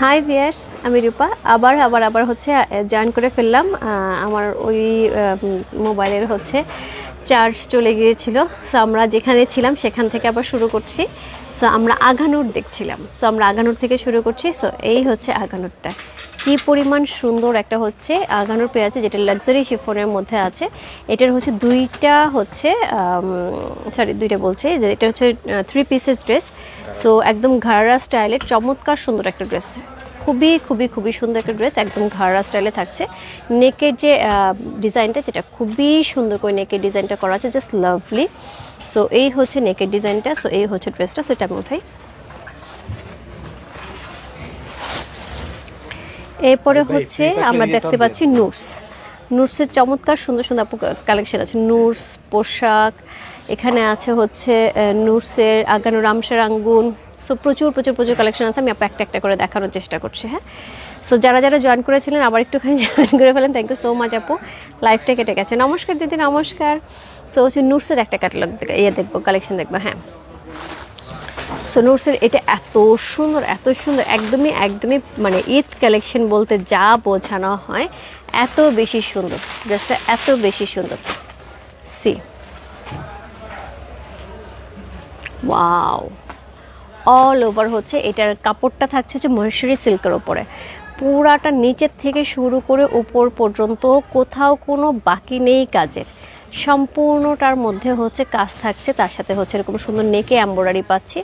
High viewers আমি রূপা। আবার আবার আবার হচ্ছে জয়েন করে ফেললাম। আমার ওই মোবাইলের হচ্ছে চার্জ চলে গিয়েছিল। সো আমরা যেখানে ছিলাম, সেখান থেকে আবার শুরু করছি। সো আমরা আঘানুর দেখছিলাম। সো আমরা আঘানুর থেকে শুরু করছি। সো এই হচ্ছে আগানুরটা কি পরিমাণ সুন্দর একটা হচ্ছে আগানোর পেয়ে আছে, যেটা লাক্সারি শিফনের মধ্যে আছে। এটার হচ্ছে দুইটা হচ্ছে সরি দুইটা বলছে। যে এটা হচ্ছে থ্রি পিসেস ড্রেস সো একদম ঘাড়া স্টাইলের চমৎকার সুন্দর একটা ড্রেস খুবই খুবই খুবই সুন্দর একটা ড্রেস একদম ঘাড়া স্টাইলে থাকছে। নেকের যে ডিজাইনটা যেটা খুবই সুন্দর করে নেকের ডিজাইনটা করা আছে জাস্ট লাভলি সো এই হচ্ছে নেকের ডিজাইনটা সো এই হচ্ছে ড্রেসটা সো এটা আমি উঠাই। এরপরে হচ্ছে আমরা দেখতে পাচ্ছি নুটস নুটসের চমৎকার সুন্দর সুন্দর কালেকশন আছে। নুটস পোশাক এখানে আছে হচ্ছে নুটসের আগানো রামসার আঙ্গুন সো প্রচুর প্রচুর প্রচুর কালেকশন আছে। আমি আপু একটা একটা করে দেখানোর চেষ্টা করছি হ্যাঁ? সো যারা যারা জয়েন করেছিলেন আবার একটুখানি জয়েন করে ফেলেন থ্যাংক ইউ সো মাচ আপু। লাইফটা কেটে গেছে। নমস্কার দিদি নমস্কার। সো হচ্ছে নুটসের একটা ক্যাটালগ ইয়ে দেখব কালেকশন দেখব হ্যাঁ। সো এটা এত সুন্দর এত সুন্দর, একদমই একদমই মানে ঈদ কালেকশন বলতে যা বোঝানো হয়, এত বেশি সুন্দর ড্রেসটা এত বেশি সুন্দর। সি ওয়াও অল ওভার হচ্ছে, এটার কাপড়টা থাকছে হচ্ছে মহেশ্বরী সিল্কের ওপরে পুরাটা নিচের থেকে শুরু করে উপর পর্যন্ত কোথাও কোনো বাকি নেই কাজের। সম্পূর্ণটার মধ্যে হচ্ছে কাজ থাকছে, তার সাথে হচ্ছে এরকম সুন্দর নেকে এম্ব্রয়ডারি পাচ্ছি।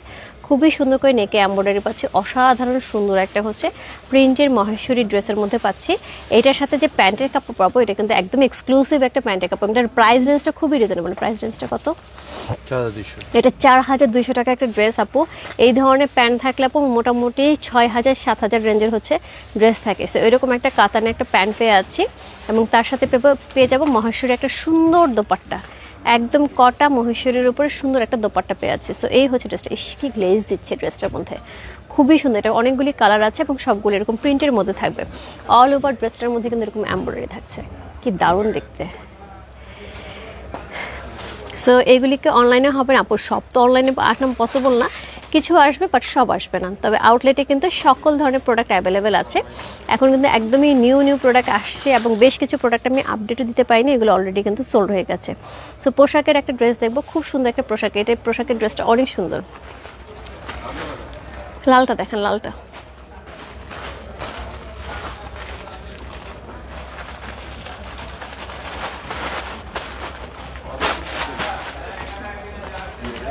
খুবই সুন্দর করে নেকে এম্ব্রয়ডারি পাচ্ছি। অসাধারণ সুন্দর একটা হচ্ছে প্রিন্টের মহেশ্বরী ড্রেসের মধ্যে পাচ্ছি। এটার সাথে যে প্যান্টের কাপড় পাবো এটা কিন্তু একদম এক্সক্লুসিভ একটা প্যান্টের কাপড়। এটার প্রাইস রেঞ্জটা খুবই রিজনেবল প্রাইস রেঞ্জটা কত? এটা চার হাজার দুইশো টাকা একটা ড্রেস আপু। এই ধরনের প্যান্ট থাকলে আপু মোটামুটি ছয় হাজার সাত হাজার রেঞ্জের হচ্ছে ড্রেস থাকে। তো এরকম একটা কাতানে একটা প্যান্ট পেয়ে আছি। এবং তার সাথে পেয়ে পেয়ে যাব মহেশ্বরী একটা সুন্দর দোপাট্টা। একদম কটা মহেশ্বরের উপরে সুন্দর একটা দোপাট্টা পেয়ে আছে সো এই হচ্ছে ড্রেসটা ইস, কি গ্লেজ দিচ্ছে ড্রেসটার মধ্যে। খুবই সুন্দর। এটা অনেকগুলি কালার আছে এবং সবগুলো এরকম প্রিন্টের মধ্যে থাকবে। অল ওভার ড্রেসটার মধ্যে কিন্তু এরকম এমব্রয়ডারি থাকছে। কি দারুণ দেখতে। সো এইগুলিকে অনলাইনে হবে না, আপু। সব তো অনলাইনে আট নাম পসিবল না। কিছু আসবে বাট সব আসবে না। তবে আউটলেটে কিন্তু সকল ধরনের প্রোডাক্ট অ্যাভেলেবেল আছে। এখন কিন্তু একদমই নিউ নিউ প্রোডাক্ট আসছে এবং বেশ কিছু প্রোডাক্ট আমি আপডেটও দিতে পারিনি, এগুলো অলরেডি কিন্তু সোল্ড হয়ে গেছে। সো পোশাকের একটা ড্রেস দেখব, খুব সুন্দর একটা পোশাক। এটা পোশাকের ড্রেসটা অনেক সুন্দর। লালটা দেখেন, লালটা।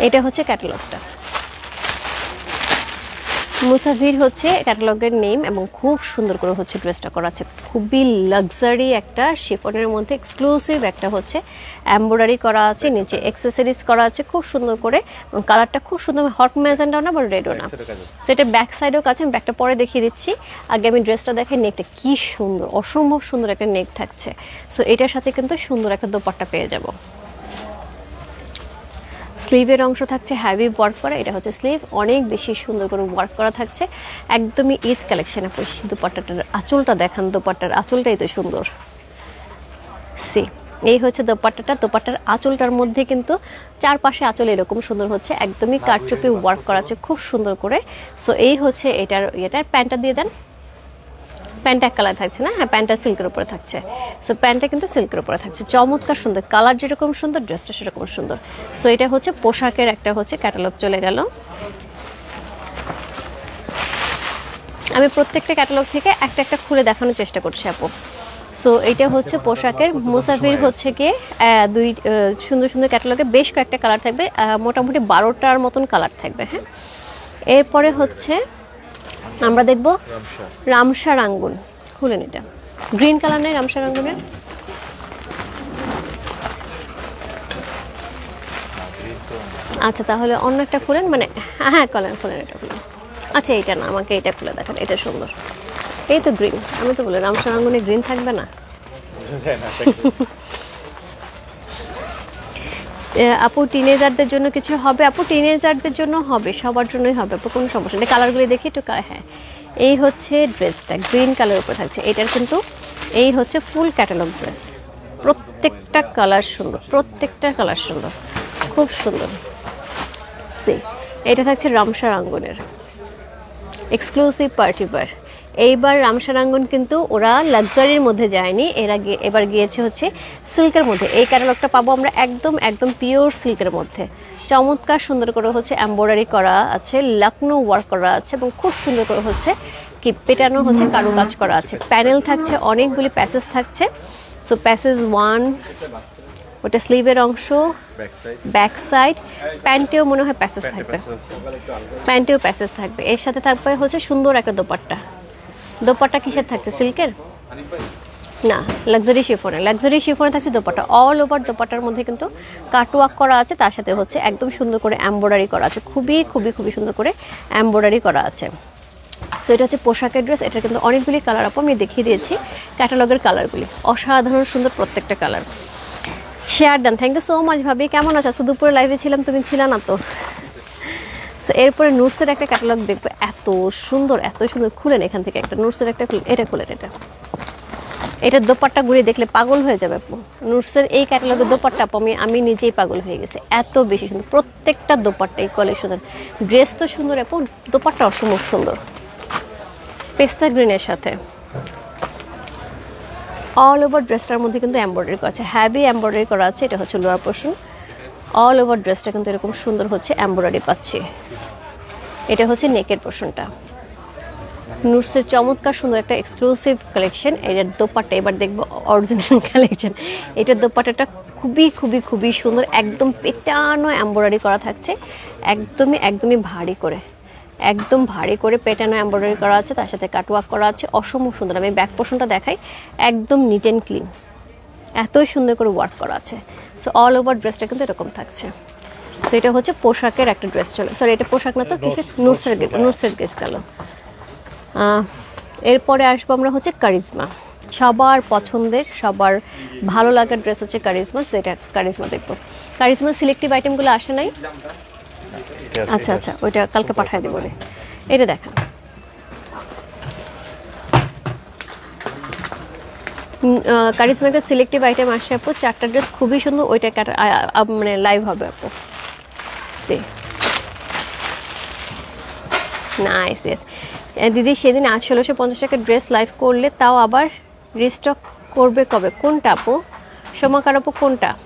এটা হচ্ছে ক্যাটালগটা মুসাফির হচ্ছে ক্যাটালগের নেম এবং খুব সুন্দর করে হচ্ছে ড্রেসটা করা আছে। খুবই লাক্সারি একটা শিফনের মধ্যে এক্সক্লুসিভ একটা হচ্ছে এম্ব্রয়ডারি করা আছে নিচে এক্সেসরিজ করা আছে খুব সুন্দর করে। এবং কালারটা খুব সুন্দর হট ম্যাজেন্ডাও না বা রেডও না। সেটা ব্যাক সাইডেও কাছে আমি ব্যাকটা পরে দেখিয়ে দিচ্ছি। আগে আমি ড্রেসটা দেখে নেকটা কি সুন্দর অসম্ভব সুন্দর একটা নেক থাকছে। সো এটার সাথে কিন্তু সুন্দর একটা দোপাট্টা পেয়ে যাব। স্লিভের অংশ থাকছে হ্যাভি ওয়ার্ক করা, এটা হচ্ছে স্লিভ অনেক বেশি সুন্দর করে ওয়ার্ক করা থাকছে। একদমই ঈদ কালেকশন দুপাট্টাটার আঁচলটা দেখান, দুপাট্টার আঁচলটাই তো সুন্দর। সি এই হচ্ছে দোপাট্টাটা। দোপাট্টার আঁচলটার মধ্যে কিন্তু চারপাশে আঁচল এরকম সুন্দর হচ্ছে, একদমই কারচুপি ওয়ার্ক করা আছে, খুব সুন্দর করে। সো এই হচ্ছে এটার এটার প্যান্টটা দিয়ে দেন। প্যান্ট এক কালার থাকছে না? হ্যাঁ প্যান্টটা সিল্কের উপরে থাকছে। সো প্যান্টটা কিন্তু সিল্কের উপরে থাকছে। চমৎকার সুন্দর। কালার যেরকম সুন্দর, ড্রেসটা সেরকম সুন্দর। সো এটা হচ্ছে পোশাকের একটা হচ্ছে ক্যাটালগ চলে গেল। আমি প্রত্যেকটা ক্যাটালগ থেকে একটা একটা খুলে দেখানোর চেষ্টা করছি, আপু। সো এটা হচ্ছে পোশাকের। মুসাফির হচ্ছে গিয়ে দুই সুন্দর সুন্দর ক্যাটালগে বেশ কয়েকটা কালার থাকবে। মোটামুটি বারোটার মতন কালার থাকবে হ্যাঁ। এরপরে হচ্ছে আমরা দেখব রামসার আঙ্গুন খুলেন এটা গ্রিন কালার নেই রামসার আঙ্গুনের আচ্ছা তাহলে অন্য একটা খুলেন মানে হ্যাঁ হ্যাঁ কলেন খুলেন এটা খুলেন। আচ্ছা এইটা না আমাকে এটা খুলে দেখান এটা সুন্দর। এই তো গ্রিন আমি তো বলি রামসার আঙ্গুনে গ্রিন থাকবে না। আপু টিনেজারদের জন্য কিছু হবে? আপু টিনেজারদের জন্য হবে, সবার জন্যই হবে। আপু, কোনো সমস্যা নেই। কালারগুলি দেখি একটু হ্যাঁ। এই হচ্ছে ড্রেসটা গ্রিন কালার উপর থাকছে। এটার কিন্তু, এই হচ্ছে ফুল ক্যাটালগ ড্রেস প্রত্যেকটা কালার সুন্দর, প্রত্যেকটা কালার সুন্দর। খুব সুন্দর। সি এটা থাকছে রামসার আঙ্গনের এক্সক্লুসিভ পার্টি বার এইবার রামসারাঙ্গন কিন্তু ওরা লাক্সারির মধ্যে যায়নি। এরা এবার গিয়েছে হচ্ছে সিল্কের মধ্যে। এই ক্যাটালগটা পাবো আমরা একদম একদম পিওর সিল্কের মধ্যে। চমৎকার সুন্দর করে হচ্ছে এম্ব্রয়ডারি করা আছে লখনৌ ওয়ার্ক করা আছে এবং খুব সুন্দর করে হচ্ছে কি পেটানো হচ্ছে কারও কাজ করা আছে। প্যানেল থাকছে অনেকগুলি প্যাসেজ থাকছে। সো প্যাসেজ ওয়ান ওটা স্লিভের অংশ ব্যাক সাইড ব্যাক সাইড প্যান্টেও মনে হয় প্যাসেজ থাকবে। প্যান্টেও প্যাসেজ থাকবে। এর সাথে থাকবে হচ্ছে সুন্দর একটা দোপাট্টা। দোপাট্টা কিসের থাকছে? সিল্কের? না লাক্সারি শিফনে লাক্সারি শিফনে থাকছে দোপাট্টা। অল ওভার দোপাট্টার মধ্যে কিন্তু কাটওয়ার্ক করা আছে, তার সাথে হচ্ছে একদম সুন্দর করে এমব্রয়ডারি করা আছে। খুবই খুবই খুবই সুন্দর করে এমব্রয়ডারি করা আছে। সো এটা হচ্ছে পোশাকের ড্রেস এটা কিন্তু অনেকগুলি কালার আপু আমি দেখিয়ে দিয়েছি ক্যাটালগের কালারগুলি অসাধারণ, সুন্দর প্রত্যেকটা colour share done thank you so much ভাবি। কেমন আছো? আজকে দুপুরে লাইভে ছিলাম, তুমি ছিল না তো? So, এরপরে নুটসের একটা ক্যাটালগ দেখবে। এত সুন্দর এত সুন্দর। খুলেন এখান থেকে একটা। নুটসের একটা এটা খুলেন এটা। এটার দোপাট্টা ঘুরে দেখলে পাগল হয়ে যাবে আপু। নুটসের এই ক্যাটালগের দোপাট্টা আপু আমি আমি নিজেই পাগল হয়ে গেছে। এত বেশি সুন্দর। প্রত্যেকটা দোপাট্টা ইকুয়ালি সুন্দর। ড্রেস তো সুন্দর আপু। দোপাট্টা অসম্ভব সুন্দর। পেস্তা গ্রিনের সাথে। অল ওভার ড্রেসটার মধ্যে কিন্তু এমব্রয়ডারি করা আছে। হ্যাভি এমব্রয়ডারি করা আছে। এটা হচ্ছে লোয়ার পোর্শন অল ওভার ড্রেসটা কিন্তু এরকম সুন্দর হচ্ছে। এমব্রয়ডারি পাচ্ছি। এটা হচ্ছে নেকের পোর্শনটা নুটসের চমৎকার সুন্দর একটা এক্সক্লুসিভ কালেকশন এটার দোপাট্টা, এবার দেখব অরিজিনাল কালেকশন এটার দোপাট্টাটা খুবই খুবই খুবই সুন্দর, একদম পেটানো এমব্রয়ডারি করা থাকছে, একদমই একদমই ভারী করে। একদম ভারী করে পেটানো এমব্রয়ডারি করা আছে, তার সাথে কাটওয়ার্ক করা আছে, অসম্ভব সুন্দর। আমি ব্যাক পোর্শনটা দেখাই, একদম নিট অ্যান্ড ক্লিন এতই সুন্দর করে ওয়ার্ক করা আছে। সো অল ওভার ড্রেসটা কিন্তু এরকম থাকছে। সো এটা হচ্ছে পোশাকের একটা ড্রেস চলে। সরি এটা পোশাক না তো কিসের? নুটসের নুটসের ড্রেস গেল। এরপরে আসব আমরা হচ্ছে কারিজমা। সবার পছন্দের সবার ভালো লাগার ড্রেস হচ্ছে কারিজমা সো এটা কারিজমা দেখব। কারিজমা সিলেক্টিভ আইটেমগুলো আসে নাই? আচ্ছা আচ্ছা ওইটা কালকে পাঠিয়ে দেবো। এটা দেখান। কারিজমা একটা সিলেক্টিভ আইটেম আসে আপু। চারটা ড্রেস খুবই সুন্দর ওইটা মানে লাইভ হবে আপু। সে নাইস ইয়েস দিদি, সেদিন আজ ষোলোশো পঞ্চাশ টাকা ড্রেস লাইভ করলে তাও আবার রিস্টক করবে কবে? কোনটা আপু? সোমাকার আপু, কোনটা?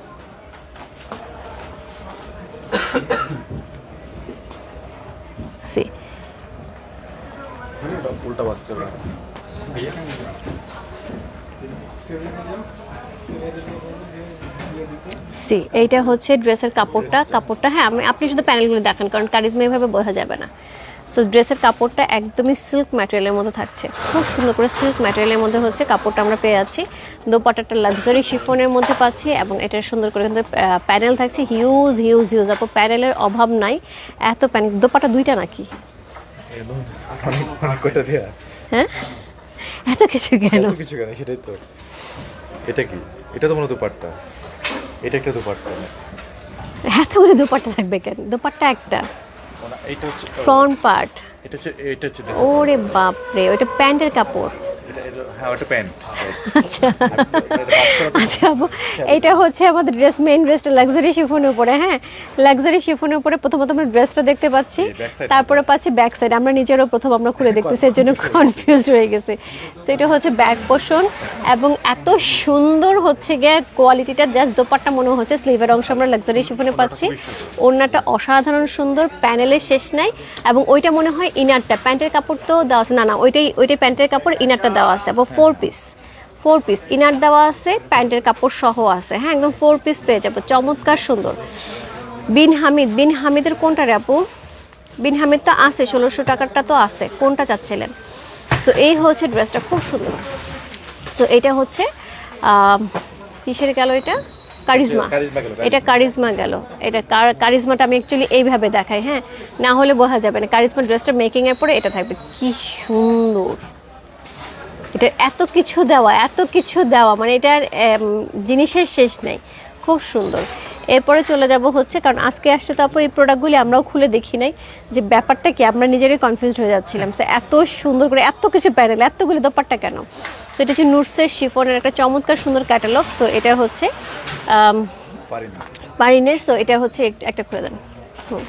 বাস্তে সি এইটা হচ্ছে ড্রেসের কাপড়টা। কাপড়টা হ্যাঁ আমি আপনি শুধু প্যানেলগুলো দেখান কারণ কারিজমা এভাবে বোঝা যাবে না। সো ড্রেসের কাপড়টা একদমই সিল্ক ম্যাটেরিয়ালের মধ্যে থাকছে। খুব সুন্দর করে সিল্ক ম্যাটেরিয়ালের মধ্যে হচ্ছে কাপড়টা আমরা পেয়ে যাচ্ছি। দোপাটাটা লাক্সারি শিফনের মধ্যে পাচ্ছি এবং এটার সুন্দর করে কিন্তু প্যানেল থাকছে। হিউজ হিউজ হিউজ আপু প্যানেলের অভাব নাই। এত প্যানেল দোপাটা দুইটা নাকি? হ্যাঁ? এত কিছু কেন? কিছু কেন? সেটাই তো। এটা কি? এটা তো মনে দুপাট্টা। এটা একটা দুপাট্টা। এতগুলো দোপাট্টা থাকবে কেন? দোপাট্টা একটা। এটা হচ্ছে ফ্রন্ট পার্ট। এটা হচ্ছে এটা হচ্ছে ওরে বাপরে ওইটা প্যান্টের কাপড়। এটা এটা- হ্যাঁ আচ্ছা। আচ্ছা আপু এইটা হচ্ছে আমাদের ড্রেস মেইন ড্রেসটা লাক্সারি শিফনের উপরে হ্যাঁ? লাক্সারি শিফনের উপরে প্রথমত আমরা ড্রেসটা দেখতে পাচ্ছি। তারপরে পাচ্ছি ব্যাক সাইড আমরা নিজেরও প্রথম আমরা খুলে দেখতেছি এর জন্য কনফিউজড হয়ে গেছে। সো এটা হচ্ছে ব্যাক পোর্শন এবং এত সুন্দর হচ্ছে গিয়ে কোয়ালিটিটা জাস্ট দোপাট্টা মনে হচ্ছে স্লিভের অংশ আমরা লাক্সারি শিফনে পাচ্ছি। ওড়নাটা অসাধারণ সুন্দর প্যানেলের শেষ নাই এবং ওইটা মনে হয় ইনারটা প্যান্টের কাপড় তো দেওয়া আছে। না না ওইটাই ওইটাই প্যান্টের কাপড় ইনারটা দেওয়া আছে এবং four piece four piece inner দেওয়া আছে প্যান্টের কাপড় সহ আছে। হ্যাঁ একদম ফোর পিস পেয়ে যাব চমৎকার সুন্দর। বিন হামিদ বিন হামিদের কোনটা রে আপু? বিন হামিদ তো আছে ষোলোশো টাকারটা তো আছে কোনটা চাচ্ছিলেন? সো এই হচ্ছে ড্রেসটা খুব সুন্দর। সো এটা হচ্ছে কিসের গেল এটা? কারিজমা। এটা কারিজমা গেল। এটা কার- কারিজমাটা আমি অ্যাকচুয়ালি এইভাবে দেখাই হ্যাঁ? না হলে বোঝা যাবে না কারিজমা ড্রেসটা মেকিংয়ের পরে এটা থাকবে। কি সুন্দর। এটার এত কিছু দেওয়া এত কিছু দেওয়া মানে এটার জিনিসের শেষ নেই। খুব সুন্দর। এরপরে চলে যাব হচ্ছে কারণ আজকে আসছে তো আপু এই প্রোডাক্টগুলি আমরাও খুলে দেখি নাই যে ব্যাপারটা কি আমরা নিজেরাই কনফিউজড হয়ে যাচ্ছিলাম। সো এত সুন্দর করে এত কিছু প্যানেল এতগুলি ব্যাপারটা কেন? সো এটা হচ্ছে নুটসের শিফনের একটা চমৎকার সুন্দর ক্যাটালগ সো এটা হচ্ছে আম, পারি না মারিনের সো এটা হচ্ছে একটা খুলে দেন। হুম।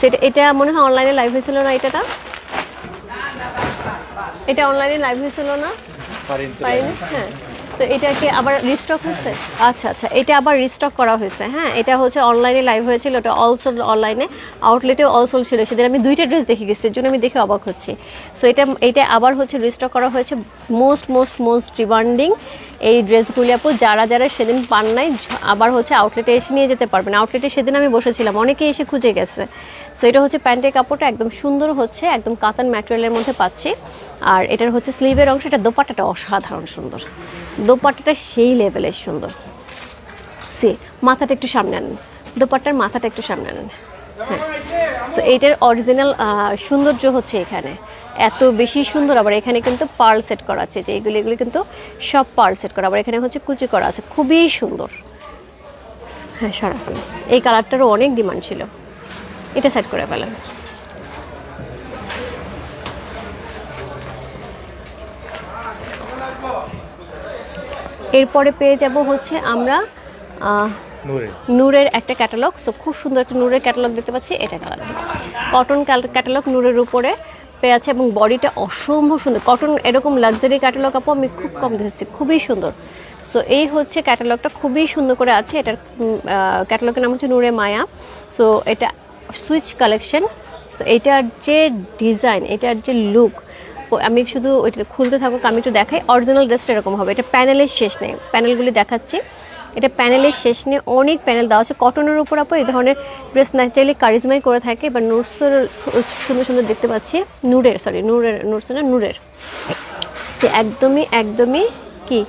সেটা এটা মনে হয় অনলাইনে লাইভ হয়েছিল না এটাটা? এটা অনলাইনে লাইভ হয়েছিল না? পারিনি হ্যাঁ। তো এটাকে আবার রিস্টক হয়েছে? আচ্ছা আচ্ছা এটা আবার রিস্টক করা হয়েছে হ্যাঁ? এটা হচ্ছে অনলাইনে লাইভ হয়েছিল ওটা অলসো অনলাইনে আউটলেটেও অলসো ছিল। সেদিন আমি দুইটা ড্রেস দেখে গেছি জন্য আমি দেখে অবাক হচ্ছি। সো এটা এটা আবার হচ্ছে রিস্টক করা হয়েছে। মোস্ট মোস্ট মোস্ট ডিমান্ডিং এই ড্রেসগুলি আপু, যারা যারা সেদিন পান নাই আবার হচ্ছে আউটলেটে এসে নিয়ে যেতে পারবেন। আউটলেটে সেদিন আমি বসেছিলাম অনেকে এসে খুঁজে গেছে। সো এটা হচ্ছে প্যান্টের কাপড়টা একদম সুন্দর হচ্ছে, একদম কাতান ম্যাটেরিয়ালের মধ্যে পাচ্ছি। আর এটার হচ্ছে স্লিভের অংশ, এটা দোপাট্টাটা অসাধারণ সুন্দর। দোপাট্টাটা সেই লেভেলের সুন্দর। সি, মাথাটা একটু সামনে আনেন। দোপাট্টার মাথাটা একটু সামনে আনেন। হ্যাঁ। সো এইটার অরিজিনাল সৌন্দর্য হচ্ছে এখানে। এত বেশি সুন্দর, আবার এখানে কিন্তু পার্ল সেট করা আছে যে এগুলি এগুলি কিন্তু সব পার্ল সেট করা। আবার এখানে হচ্ছে কুচি করা আছে। খুবই সুন্দর। হ্যাঁ সরাসরি। এই কালারটারও অনেক ডিমান্ড ছিল। এটা সেট করে ফেলেন। এরপরে পেয়ে যাব হচ্ছে আমরা নূরের একটা ক্যাটালগ সো খুব সুন্দর একটা নূরের ক্যাটালগ দেখতে পাচ্ছি এটা কালার কটন ক্যাটালগ নূরের উপরে পেয়ে আছে এবং বডিটা অসম্ভব সুন্দর। কটন এরকম লাক্সারি ক্যাটালগ আপু আমি খুব কম দেখেছি খুবই সুন্দর। সো এই হচ্ছে ক্যাটালগটা খুবই সুন্দর করে আছে। এটার ক্যাটালগের নাম হচ্ছে নূরে মায়া। সো এটা সুইচ কালেকশন সো এটার যে ডিজাইন এটার যে লুক আমি শুধু ওইটা খুলতে থাকুক, আমি একটু দেখাই। অরিজিনাল ড্রেসটা এরকম হবে। এটা প্যানেলের শেষ নেই। প্যানেলগুলি দেখাচ্ছি। এটা প্যানেলের শেষ নিয়ে অনেক প্যানেল দেওয়া আছে। কটনের উপর আপু এই ধরনের ড্রেস ন্যাচারালি কারিজমাই করে থাকে বা নুটসের সুন্দর সুন্দর দেখতে পাচ্ছি। নূরের সরি নূরের নুটস না নূরের সে একদমই একদমই কি?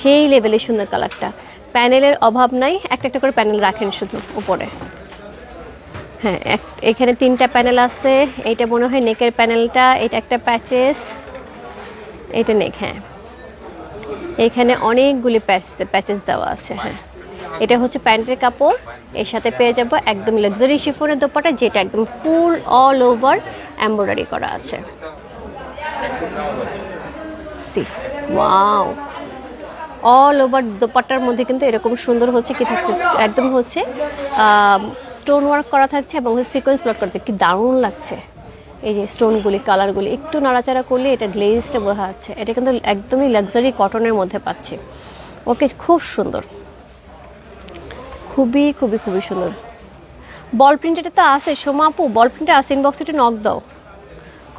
সেই লেভেলের সুন্দর কালারটা প্যানেলের অভাব নাই। একটা একটা করে প্যানেল রাখেন শুধু উপরে। হ্যাঁ এখানে তিনটা প্যানেল আছে। এইটা মনে হয় নেকের প্যানেলটা এটা একটা প্যাচেস এটা নেক হ্যাঁ। এখানে অনেকগুলি প্যাচ প্যাচেস দেওয়া আছে হ্যাঁ। এটা হচ্ছে প্যান্টের কাপড়। এর সাথে পেয়ে যাব একদম লাক্সারি শিফনের দোপাটা, যেটা একদম ফুল অল ওভার এমব্রয়ডারি করা আছে। সি ওয়াও অল ওভার দোপাট্টার মধ্যে কিন্তু এরকম সুন্দর হচ্ছে কি থাকছে একদম হচ্ছে স্টোন ওয়ার্ক করা থাকছে এবং সিকোয়েন্স প্লট করা কি দারুণ লাগছে। এই যে স্টোনগুলি কালারগুলি একটু নাড়াচাড়া করলে এটা গ্লেজটা বোঝা যাচ্ছে। এটা কিন্তু একদমই লাক্সারি কটনের মধ্যে পাচ্ছি। ওকে, খুব সুন্দর। খুবই খুবই খুবই সুন্দর। বল প্রিন্টেড তো আছে। সোমাপু বল প্রিন্টে আছে ইনবক্সে একটু নক দাও।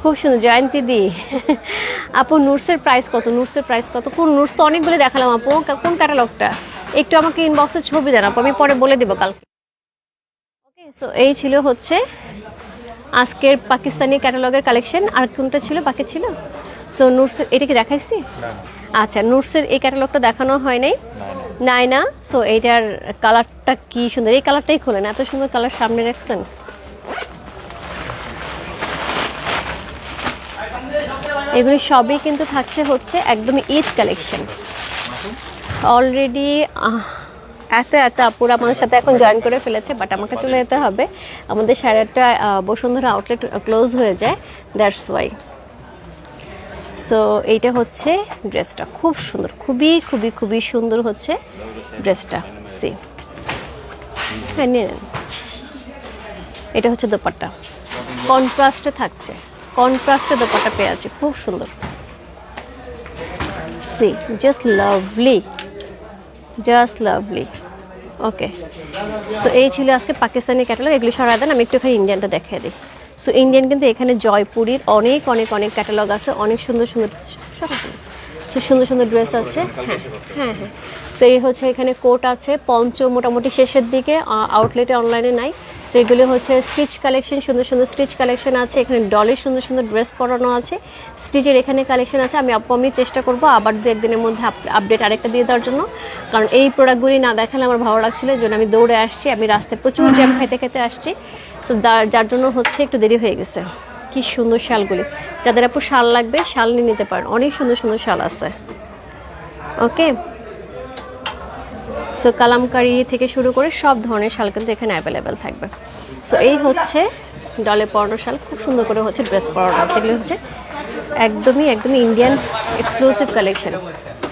খুব সুন্দর জয়ন্তী দি। আপু নুটসের প্রাইস কত? নুটসের প্রাইস কত? কোন নুটস তো অনেকগুলো দেখালাম আপু। কোন ক্যাটালগটা একটু আমাকে ইনবক্সে ছবি দেন আপু আমি পরে বলে দেবো কালকে। ওকে সো এই ছিল হচ্ছে আজকের পাকিস্তানি ক্যাটালগের কালেকশন আর কোনটা ছিল? বাকি ছিল? সো নুটসের এটা কি দেখাইছি? আচ্ছা নুটসের এই ক্যাটালগটা দেখানো হয় নাই? নাই না? সো এইটার কালারটা কি সুন্দর? এই কালারটাই খোলেন এত সুন্দর কালার সামনে রাখছেন। এগুলি সবই কিন্তু থাকছে হচ্ছে একদমই ঈদ কালেকশন অলরেডি এত এত আপুরা আমাদের সাথে এখন জয়েন করে ফেলেছে বাট আমাকে চলে যেতে হবে। আমাদের সাড়ে আটটা বসুন্ধরা আউটলেট ক্লোজ হয়ে যায় দ্যাটস ওয়াই সো এইটা হচ্ছে ড্রেসটা খুব সুন্দর, খুবই খুবই খুবই সুন্দর হচ্ছে ড্রেসটা সি হ্যাঁ নিয়ে নেন। এটা হচ্ছে দোপাট্টা। কন্ট্রাস্টে থাকছে। কন্ট্রাস্টে দোপাট্টা পেয়ে আছে, খুব সুন্দর। See just lovely just lovely okay so এই ছিল আজকে পাকিস্তানি ক্যাটালগ এগুলি সরাই দেন, আমি একটু এখানে ইন্ডিয়ানটা দেখিয়ে দিই। সো ইন্ডিয়ান কিন্তু এখানে জয়পুরীর অনেক অনেক অনেক ক্যাটালগ আছে, অনেক সুন্দর সুন্দর সরাসরি সো সুন্দর সুন্দর ড্রেস আছে। হ্যাঁ হ্যাঁ হ্যাঁ। সো এই হচ্ছে এখানে কোট আছে, পঞ্চ মোটামুটি শেষের দিকে আউটলেটে অনলাইনে নাই। সো এগুলো হচ্ছে স্টিচ কালেকশন সুন্দর সুন্দর স্টিচ কালেকশন আছে। এখানে ডলের সুন্দর সুন্দর ড্রেস পরানো আছে। স্টিচের এখানে কালেকশন আছে। আমি আপু আমি চেষ্টা করব আবার দু একদিনের মধ্যে আপডেট আরেকটা দিয়ে দেওয়ার জন্য। কারণ এই প্রোডাক্টগুলি না দেখালে আমার ভালো লাগছিল জন্য আমি দৌড়ে আসছি। আমি রাস্তায় প্রচুর জ্যাম খেতে খেতে আসছি। সো যার জন্য হচ্ছে একটু দেরি হয়ে গেছে। কি সুন্দর শালগুলি। যাদের আপু শাল লাগবে শাল নিয়ে নিতে পারেন। অনেক সুন্দর সুন্দর শাল আছে। ওকে সো কালামকারি থেকে শুরু করে সব ধরনের শাল কিন্তু এখানে অ্যাভেলেবেল থাকবে। সো এই হচ্ছে ডলে পরানো শাল, খুব সুন্দর করে হচ্ছে ড্রেস পরানো আছে হচ্ছে একদমই একদমই ইন্ডিয়ান এক্সক্লুসিভ কালেকশন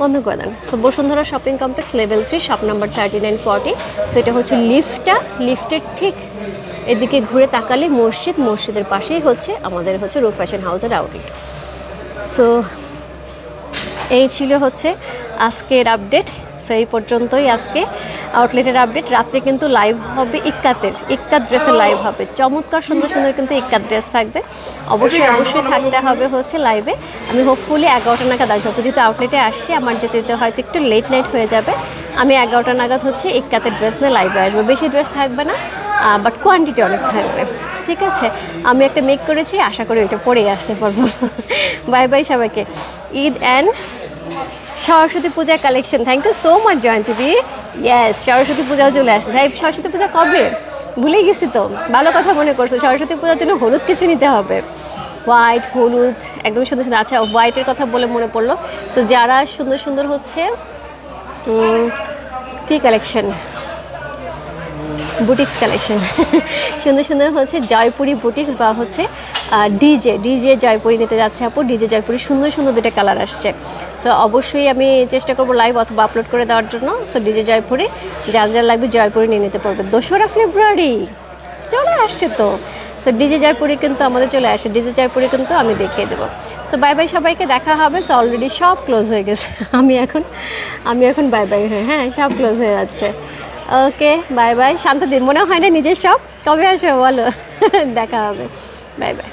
বন্ধ করে দেন। So Bashundhara shopping complex level three shop number thirty nine forty so এটা হচ্ছে লিফটটা লিফটের ঠিক এদিকে ঘুরে তাকালে মসজিদ, মসজিদের পাশেই হচ্ছে আমাদের হচ্ছে রূপ ফ্যাশন হাউসের আউটলেট সো এই ছিল হচ্ছে আজকের আপডেট সো এই পর্যন্তই আজকে। আউটলেটের আপডেট রাত্রে কিন্তু লাইভ হবে ইক্কাতের। ইক্কাত ড্রেসে লাইভ হবে। চমৎকার সুন্দর সুন্দর কিন্তু ইক্কাত ড্রেস থাকবে। অবশ্যই অবশ্যই থাকতে হবে হচ্ছে লাইভে আমি হোপফুলি এগারোটা নাগাদ আসব। যেহেতু আউটলেটে আসছি, আমার যেতে যেতে হয়তো একটু লেট নাইট হয়ে যাবে। আমি এগারোটা নাগাদ হচ্ছে ইক্কাতের ড্রেস নিয়ে লাইভে আসব। বেশি ড্রেস থাকবে না বাট কোয়ান্টিটি অনেক থাকবে। ঠিক আছে? আমি একটা মেক করেছি, আশা করি ওইটা পরেই আসতে পারব। বাই বাই সবাইকে। Eid and Saraswati Puja collection thank you so much Jayanti the yes Saraswati পূজাও চলে আসছে। ভাই, সরস্বতী পূজা কবে? ভুলে গেছি তো। ভালো কথা মনে করছ। সরস্বতী পূজার জন্য হলুদ কিছু নিতে হবে। হোয়াইট হলুদ, একদম সুন্দর সুন্দর। আচ্ছা হোয়াইটের কথা বলে মনে পড়ল। সো যারা সুন্দর সুন্দর হচ্ছে কি কালেকশন বুটিক্স কালেকশন। সুন্দর সুন্দর হচ্ছে জয়পুরি বুটিক্স বা হচ্ছে ডিজে। ডিজে জয়পুরি নিতে যাচ্ছে আপু। ডিজে জয়পুরি সুন্দর সুন্দর দুটো কালার আসছে। সো অবশ্যই আমি চেষ্টা করব লাইভ অথবা আপলোড করে দেওয়ার জন্য। সো ডিজে জয়পুরি, যার যার লাগবে জয়পুরি নিয়ে নিতে পারবে। দোসরা ফেব্রুয়ারি, চলে আসছে তো। সো ডিজে জয়পুরি কিন্তু আমাদের চলে আসে। ডিজে জয়পুরি কিন্তু আমি দেখিয়ে দেবো। সো বাই বাই সবাইকে, দেখা হবে। সো অলরেডি সব ক্লোজ হয়ে গেছে। আমি এখন আমি এখন বাই বাই হয়ে হ্যাঁ সব ক্লোজ হয়ে যাচ্ছে। ওকে বাই বাই শান্ত দিন মনে হয় না নিজের সব? কবে আসবে বলো? দেখা হবে। Bye bye